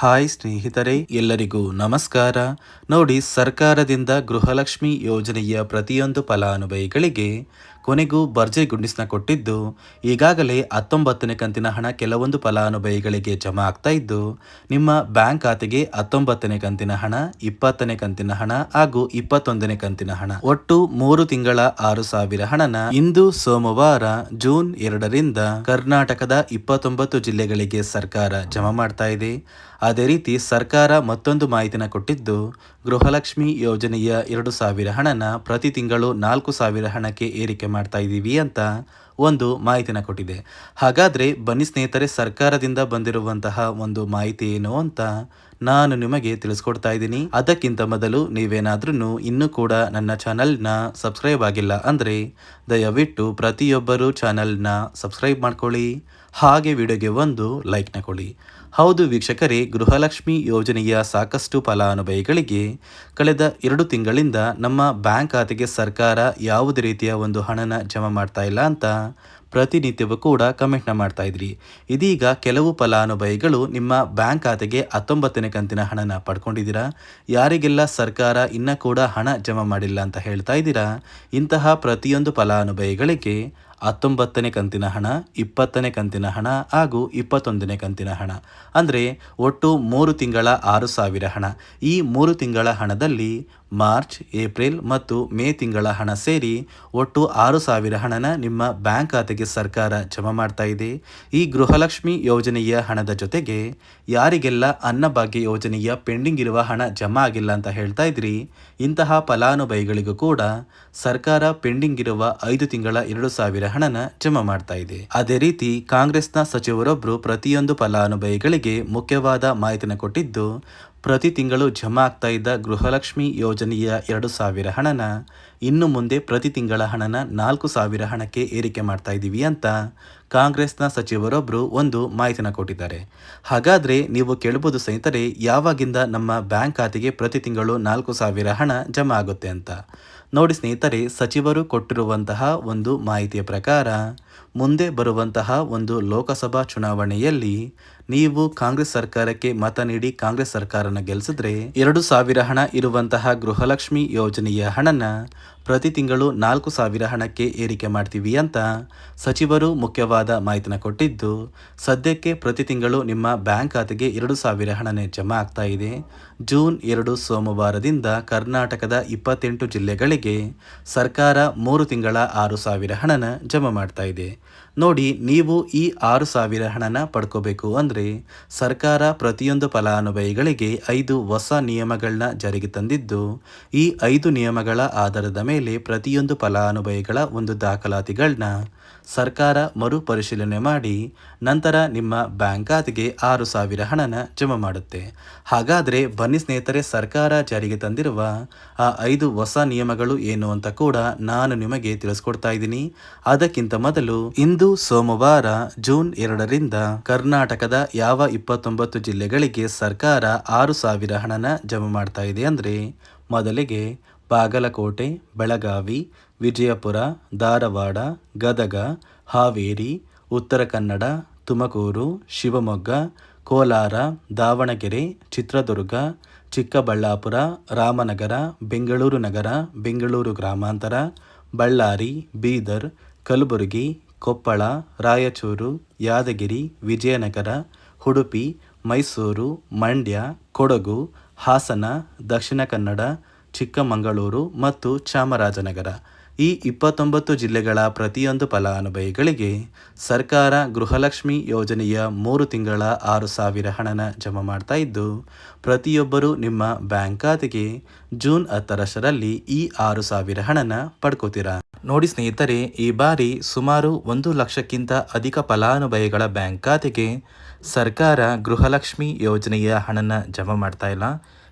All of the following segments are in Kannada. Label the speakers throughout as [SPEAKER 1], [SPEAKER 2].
[SPEAKER 1] ಹಾಯ್ ಸ್ನೇಹಿತರೆ ಎಲ್ಲರಿಗೂ ನಮಸ್ಕಾರ. ನೋಡಿ ಸರ್ಕಾರದಿಂದ ಗೃಹಲಕ್ಷ್ಮಿ ಯೋಜನೆಯ ಪ್ರತಿಯೊಂದು ಫಲಾನುಭವಿಗಳಿಗೆ ಕೊನೆಗೂ ಭರ್ಜರಿ ಗುಂಡಿಸ್ನ ಕೊಟ್ಟಿದ್ದು, ಈಗಾಗಲೇ ಹತ್ತೊಂಬತ್ತನೇ ಕಂತಿನ ಹಣ ಕೆಲವೊಂದು ಫಲಾನುಭವಿಗಳಿಗೆ ಜಮಾ ಆಗ್ತಾ ಇದ್ದು, ನಿಮ್ಮ ಬ್ಯಾಂಕ್ ಖಾತೆಗೆ ಹತ್ತೊಂಬತ್ತನೇ ಕಂತಿನ ಹಣ, ಇಪ್ಪತ್ತನೇ ಕಂತಿನ ಹಣ ಹಾಗೂ ಇಪ್ಪತ್ತೊಂದನೇ ಕಂತಿನ ಹಣ. ಒಟ್ಟು ಮೂರು ತಿಂಗಳ ಆರು ಸಾವಿರ ಹಣನ ಇಂದು ಸೋಮವಾರ, ಜೂನ್ ಎರಡರಿಂದ ಕರ್ನಾಟಕದ ಇಪ್ಪತ್ತೊಂಬತ್ತು ಜಿಲ್ಲೆಗಳಿಗೆ ಸರ್ಕಾರ ಜಮಾ ಮಾಡ್ತಾ ಇದೆ. ಅದೇ ರೀತಿ ಸರ್ಕಾರ ಮತ್ತೊಂದು ಮಾಹಿತಿನ ಕೊಟ್ಟಿದ್ದು ಗೃಹಲಕ್ಷ್ಮಿ ಯೋಜನೆಯ ಎರಡು ಸಾವಿರ ಹಣನ ಪ್ರತಿ ತಿಂಗಳು ನಾಲ್ಕು ಸಾವಿರ ಹಣಕ್ಕೆ ಏರಿಕೆ ಮಾಡ್ತಾ ಇದ್ದೀವಿ ಅಂತ ಒಂದು ಮಾಹಿತಿನ ಕೊಟ್ಟಿದೆ. ಹಾಗಾದರೆ ಬನ್ನಿ ಸ್ನೇಹಿತರೆ, ಸರ್ಕಾರದಿಂದ ಬಂದಿರುವಂತಹ ಒಂದು ಮಾಹಿತಿ ಏನು ಅಂತ ನಾನು ನಿಮಗೆ ತಿಳಿಸ್ಕೊಡ್ತಾ ಇದ್ದೀನಿ. ಅದಕ್ಕಿಂತ ಮೊದಲು ನೀವೇನಾದ್ರೂ ಇನ್ನೂ ಕೂಡ ನನ್ನ ಚಾನಲ್ನ ಸಬ್ಸ್ಕ್ರೈಬ್ ಆಗಿಲ್ಲ ಅಂದರೆ ದಯವಿಟ್ಟು ಪ್ರತಿಯೊಬ್ಬರು ಚಾನಲ್ನ ಸಬ್ಸ್ಕ್ರೈಬ್ ಮಾಡ್ಕೊಳ್ಳಿ. ಹಾಗೆ ವಿಡಿಯೋಗೆ ಒಂದು ಲೈಕ್ನ ಕೊಡಿ. ಹೌದು ವೀಕ್ಷಕರೇ, ಗೃಹಲಕ್ಷ್ಮಿ ಯೋಜನೆಯ ಸಾಕಷ್ಟು ಫಲಾನುಭವಿಗಳಿಗೆ ಕಳೆದ ಎರಡು ತಿಂಗಳಿಂದ ನಮ್ಮ ಬ್ಯಾಂಕ್ ಖಾತೆಗೆ ಸರ್ಕಾರ ಯಾವುದೇ ರೀತಿಯ ಒಂದು ಹಣನ ಜಮಾ ಮಾಡ್ತಾ ಇಲ್ಲ ಅಂತ ಪ್ರತಿನಿತ್ಯವೂ ಕೂಡ ಕಮೆಂಟ್ನ ಮಾಡ್ತಾ ಇದ್ರಿ. ಇದೀಗ ಕೆಲವು ಫಲಾನುಭವಿಗಳು ನಿಮ್ಮ ಬ್ಯಾಂಕ್ ಖಾತೆಗೆ ಹತ್ತೊಂಬತ್ತನೇ ಕಂತಿನ ಹಣನ ಪಡ್ಕೊಂಡಿದ್ದೀರಾ? ಯಾರಿಗೆಲ್ಲ ಸರ್ಕಾರ ಇನ್ನೂ ಕೂಡ ಹಣ ಜಮಾ ಮಾಡಿಲ್ಲ ಅಂತ ಹೇಳ್ತಾ ಇದ್ದೀರಾ? ಇಂತಹ ಪ್ರತಿಯೊಂದು ಫಲಾನುಭವಿಗಳಿಗೆ ಹತ್ತೊಂಬತ್ತನೇ ಕಂತಿನ ಹಣ, ಇಪ್ಪತ್ತನೇ ಕಂತಿನ ಹಣ ಹಾಗೂ ಇಪ್ಪತ್ತೊಂದನೇ ಕಂತಿನ ಹಣ. ಅಂದರೆ ಒಟ್ಟು ಮೂರು ತಿಂಗಳ ಆರು ಸಾವಿರ ಹಣ. ಈ ಮೂರು ತಿಂಗಳ ಹಣದಲ್ಲಿ ಮಾರ್ಚ್, ಏಪ್ರಿಲ್ ಮತ್ತು ಮೇ ತಿಂಗಳ ಹಣ ಸೇರಿ ಒಟ್ಟು ಆರು ಸಾವಿರ ಹಣನ ನಿಮ್ಮ ಬ್ಯಾಂಕ್ ಖಾತೆಗೆ ಸರ್ಕಾರ ಜಮಾ ಮಾಡ್ತಾ ಇದೆ. ಈ ಗೃಹಲಕ್ಷ್ಮಿ ಯೋಜನೆಯ ಹಣದ ಜೊತೆಗೆ ಯಾರಿಗೆಲ್ಲ ಅನ್ನಭಾಗ್ಯ ಯೋಜನೆಯ ಪೆಂಡಿಂಗ್ ಇರುವ ಹಣ ಜಮಾ ಆಗಿಲ್ಲ ಅಂತ ಹೇಳ್ತಾ ಇದ್ರಿ, ಇಂತಹ ಫಲಾನುಭವಿಗಳಿಗೂ ಕೂಡ ಸರ್ಕಾರ ಪೆಂಡಿಂಗ್ ಇರುವ ಐದು ತಿಂಗಳ ಎರಡು ಸಾವಿರ ಹಣನ ಜಮಾ ಮಾಡ್ತಾ ಇದೆ. ಅದೇ ರೀತಿ ಕಾಂಗ್ರೆಸ್ನ ಸಚಿವರೊಬ್ಬರು ಪ್ರತಿಯೊಂದು ಫಲಾನುಭವಿಗಳಿಗೆ ಮುಖ್ಯವಾದ ಮಾಹಿತಿನ ಕೊಟ್ಟಿದ್ದು, ಪ್ರತಿ ತಿಂಗಳು ಜಮಾ ಆಗ್ತಾ ಇದ್ದ ಗೃಹಲಕ್ಷ್ಮಿ ಯೋಜನೆಯ ಎರಡು ಸಾವಿರ ಹಣನ ಇನ್ನು ಮುಂದೆ ಪ್ರತಿ ತಿಂಗಳ ಹಣನ ನಾಲ್ಕು ಸಾವಿರ ಹಣಕ್ಕೆ ಏರಿಕೆ ಮಾಡ್ತಾ ಇದ್ದೀವಿ ಅಂತ ಕಾಂಗ್ರೆಸ್ನ ಸಚಿವರೊಬ್ಬರು ಒಂದು ಮಾಹಿತಿನ ಕೊಟ್ಟಿದ್ದಾರೆ. ಹಾಗಾದರೆ ನೀವು ಕೇಳಬಹುದು ಸ್ನೇಹಿತರೆ, ಯಾವಾಗಿಂದ ನಮ್ಮ ಬ್ಯಾಂಕ್ ಖಾತೆಗೆ ಪ್ರತಿ ತಿಂಗಳು ನಾಲ್ಕು ಸಾವಿರ ಹಣ ಜಮಾ ಆಗುತ್ತೆ ಅಂತ? ನೋಡಿ ಸ್ನೇಹಿತರೆ ಸಚಿವರು ಕೊಟ್ಟಿರುವಂತಹ ಒಂದು ಮಾಹಿತಿಯ ಪ್ರಕಾರ ಮುಂದೆ ಬರುವಂತಹ ಒಂದು ಲೋಕಸಭಾ ಚುನಾವಣೆಯಲ್ಲಿ ನೀವು ಕಾಂಗ್ರೆಸ್ ಸರ್ಕಾರಕ್ಕೆ ಮತ ನೀಡಿ ಕಾಂಗ್ರೆಸ್ ಸರ್ಕಾರನ ಗೆಲ್ಲಿಸಿದ್ರೆ ಎರಡು ಸಾವಿರ ಹಣ ಇರುವಂತಹ ಗೃಹಲಕ್ಷ್ಮಿ ಯೋಜನೆಯ ಹಣನ ಪ್ರತಿ ತಿಂಗಳು ನಾಲ್ಕು ಸಾವಿರ ಹಣಕ್ಕೆ ಏರಿಕೆ ಮಾಡ್ತೀವಿ ಅಂತ ಸಚಿವರು ಮುಖ್ಯವಾದ ಮಾಹಿತಿನ ಕೊಟ್ಟಿದ್ದು, ಸದ್ಯಕ್ಕೆ ಪ್ರತಿ ತಿಂಗಳು ನಿಮ್ಮ ಬ್ಯಾಂಕ್ ಖಾತೆಗೆ ಎರಡು ಸಾವಿರ ಹಣನೇ ಜಮಾ ಆಗ್ತಾ ಇದೆ. ಜೂನ್ ಎರಡು ಸೋಮವಾರದಿಂದ ಕರ್ನಾಟಕದ ಇಪ್ಪತ್ತೆಂಟು ಜಿಲ್ಲೆಗಳಿಗೆ ಸರ್ಕಾರ ಮೂರು ತಿಂಗಳ ಆರು ಸಾವಿರ ಹಣನ ಜಮಾ ಮಾಡ್ತಾ ಇದೆ. ನೋಡಿ, ನೀವು ಈ ಆರು ಸಾವಿರ ಹಣನ ಪಡ್ಕೋಬೇಕು ಅಂದರೆ ಸರ್ಕಾರ ಪ್ರತಿಯೊಂದು ಫಲಾನುಭವಿಗಳಿಗೆ ಐದು ಹೊಸ ನಿಯಮಗಳನ್ನ ಜಾರಿಗೆ ತಂದಿದ್ದು, ಈ ಐದು ನಿಯಮಗಳ ಆಧಾರದ ಮೇಲೆ ಪ್ರತಿಯೊಂದು ಫಲಾನುಭವಿಗಳ ಒಂದು ದಾಖಲಾತಿಗಳನ್ನ ಸರ್ಕಾರ ಮರುಪರಿಶೀಲನೆ ಮಾಡಿ, ನಂತರ ನಿಮ್ಮ ಬ್ಯಾಂಕ್ ಖಾತೆಗೆ ಆರು ಸಾವಿರ ಹಣನ ಜಮಾ ಮಾಡುತ್ತೆ. ಹಾಗಾದರೆ ಬನ್ನಿ ಸ್ನೇಹಿತರೆ, ಸರ್ಕಾರ ಜಾರಿಗೆ ತಂದಿರುವ ಆ ಐದು ಹೊಸ ನಿಯಮಗಳು ಏನು ಅಂತ ಕೂಡ ನಾನು ನಿಮಗೆ ತಿಳಿಸ್ಕೊಡ್ತಾ ಇದ್ದೀನಿ. ಅದಕ್ಕಿಂತ ಮೊದಲು ಇಂದು ಸೋಮವಾರ ಜೂನ್ ಎರಡರಿಂದ ಕರ್ನಾಟಕದ ಯಾವ ಇಪ್ಪತ್ತೊಂಬತ್ತು ಜಿಲ್ಲೆಗಳಿಗೆ ಸರ್ಕಾರ ಆರು ಸಾವಿರ ಹಣನ ಜಮಾ ಮಾಡ್ತಾ ಇದೆ ಅಂದರೆ ಮೊದಲಿಗೆ ಬಾಗಲಕೋಟೆ, ಬೆಳಗಾವಿ, ವಿಜಯಪುರ, ಧಾರವಾಡ, ಗದಗ, ಹಾವೇರಿ, ಉತ್ತರ ಕನ್ನಡ, ತುಮಕೂರು, ಶಿವಮೊಗ್ಗ, ಕೋಲಾರ, ದಾವಣಗೆರೆ, ಚಿತ್ರದುರ್ಗ, ಚಿಕ್ಕಬಳ್ಳಾಪುರ, ರಾಮನಗರ, ಬೆಂಗಳೂರು ನಗರ, ಬೆಂಗಳೂರು ಗ್ರಾಮಾಂತರ, ಬಳ್ಳಾರಿ, ಬೀದರ್, ಕಲಬುರಗಿ ಕೊಪ್ಪಳ ರಾಯಚೂರು ಯಾದಗಿರಿ ವಿಜಯನಗರ ಉಡುಪಿ ಮೈಸೂರು ಮಂಡ್ಯ ಕೊಡಗು ಹಾಸನ ದಕ್ಷಿಣ ಕನ್ನಡ ಚಿಕ್ಕಮಗಳೂರು ಮತ್ತು ಚಾಮರಾಜನಗರ. ಈ ಇಪ್ಪತ್ತೊಂಬತ್ತು ಜಿಲ್ಲೆಗಳ ಪ್ರತಿಯೊಂದು ಫಲಾನುಭವಿಗಳಿಗೆ ಸರ್ಕಾರ ಗೃಹಲಕ್ಷ್ಮಿ ಯೋಜನೆಯ ಮೂರು ತಿಂಗಳ ಆರು ಸಾವಿರ ಹಣನ ಜಮಾ ಮಾಡ್ತಾ ಇದ್ದು, ಪ್ರತಿಯೊಬ್ಬರು ನಿಮ್ಮ ಬ್ಯಾಂಕ್ ಖಾತೆಗೆ ಜೂನ್ ಹತ್ತರಷ್ಟರಲ್ಲಿ ಈ ಆರು ಸಾವಿರ ಹಣನ ಪಡ್ಕೋತೀರಾ? ನೋಡಿ ಸ್ನೇಹಿತರೆ, ಈ ಬಾರಿ ಸುಮಾರು ಒಂದು ಲಕ್ಷಕ್ಕಿಂತ ಅಧಿಕ ಫಲಾನುಭವಿಗಳ ಬ್ಯಾಂಕ್ ಖಾತೆಗೆ ಸರ್ಕಾರ ಗೃಹಲಕ್ಷ್ಮಿ ಯೋಜನೆಯ ಹಣನ ಜಮಾ ಮಾಡ್ತಾ ಇಲ್ಲ.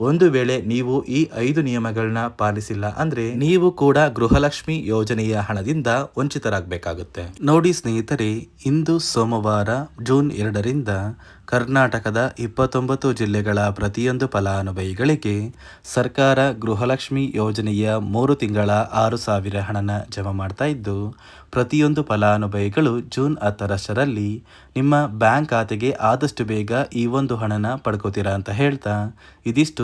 [SPEAKER 1] ಒಂದು ವೇಳೆ ನೀವು ಈ ಐದು ನಿಯಮಗಳನ್ನ ಪಾಲಿಸಿಲ್ಲ ಅಂದ್ರೆ ನೀವು ಕೂಡ ಗೃಹಲಕ್ಷ್ಮಿ ಯೋಜನೆಯ ಹಣದಿಂದ ವಂಚಿತರಾಗಬೇಕಾಗುತ್ತೆ. ನೋಡಿ ಸ್ನೇಹಿತರೆ, ಇಂದು ಸೋಮವಾರ ಜೂನ್ ಎರಡರಿಂದ ಕರ್ನಾಟಕದ ಇಪ್ಪತ್ತೊಂಬತ್ತು ಜಿಲ್ಲೆಗಳ ಪ್ರತಿಯೊಂದು ಫಲಾನುಭವಿಗಳಿಗೆ ಸರ್ಕಾರ ಗೃಹಲಕ್ಷ್ಮಿ ಯೋಜನೆಯ ಮೂರು ತಿಂಗಳ ಆರು ಸಾವಿರ ಹಣನ ಜಮಾ ಮಾಡ್ತಾ ಇದ್ದು, ಪ್ರತಿಯೊಂದು ಫಲಾನುಭವಿಗಳು ಜೂನ್ ಹತ್ತರಷ್ಟರಲ್ಲಿ ನಿಮ್ಮ ಬ್ಯಾಂಕ್ ಖಾತೆಗೆ ಆದಷ್ಟು ಬೇಗ ಈ ಒಂದು ಹಣನ ಪಡ್ಕೋತೀರಾ ಅಂತ ಹೇಳ್ತಾ, ಇದಿಷ್ಟು